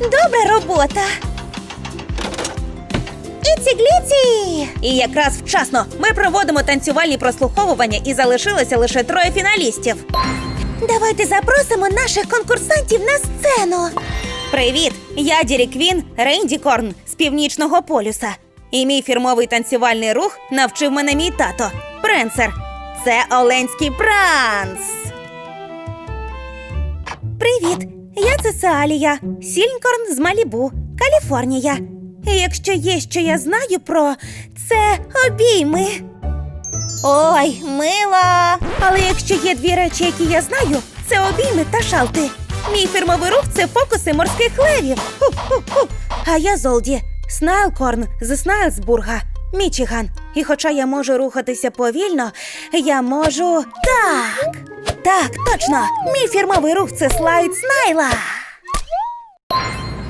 тебе робота. Іці-гліці! І якраз вчасно ми проводимо танцювальні прослуховування і залишилося лише троє фіналістів. Давайте запросимо наших конкурсантів на сцену. Привіт! Я Дірі Квін Рейнді Корн з північного полюса. І мій фірмовий танцювальний рух навчив мене мій тато Пренсер. Це Оленський пранц. Привіт! Цесалія, Сільнкорн з Малібу, Каліфорнія. І якщо є що я знаю про це обійми. Ой, мила! Але якщо є дві речі, які я знаю, це обійми та шалти. Мій фірмовий рух це фокуси морських левів. А я Золді, Снайлкорн з Снайлсбурга, Мічиган. І хоча я можу рухатися повільно, я можу. Так! Так, точно! Мій фірмовий рух це слайд Снайла.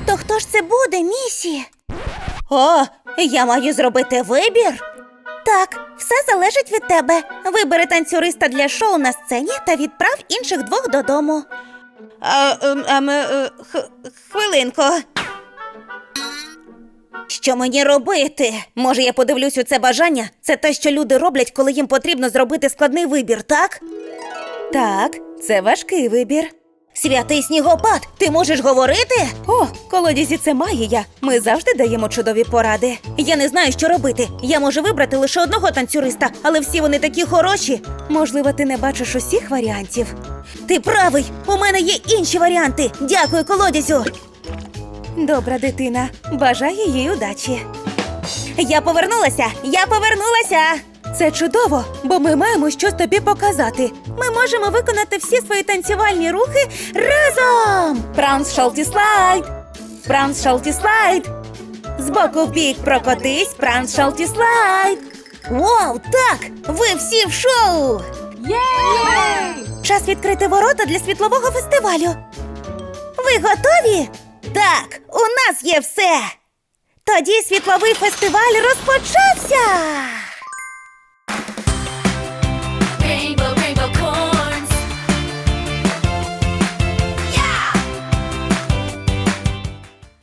То хто ж це буде, місі? О, я маю зробити вибір. Так, все залежить від тебе. Вибери танцюриста для шоу на сцені та відправ інших двох додому. А, ем, ем, е, х- хвилинку. Що мені робити? Може, я подивлюсь у це бажання? Це те, що люди роблять, коли їм потрібно зробити складний вибір, так? Так, це важкий вибір. Святий снігопад, ти можеш говорити? О, колодязі це магія. Ми завжди даємо чудові поради. Я не знаю, що робити. Я можу вибрати лише одного танцюриста, але всі вони такі хороші. Можливо, ти не бачиш усіх варіантів. Ти правий, у мене є інші варіанти. Дякую, колодязю. Добра дитина, бажаю їй удачі. Я повернулася! Я повернулася! Це чудово, бо ми маємо щось тобі показати. Ми можемо виконати всі свої танцювальні рухи разом! Пранс шалті слайд! Пранс шалті слайд! Збоку в бік прокотись, пранс шалті слайд! Вау, так! Ви всі в шоу! Час відкрити ворота для світлового фестивалю. Ви готові? Так, у нас є все. Тоді світловий фестиваль розпочався.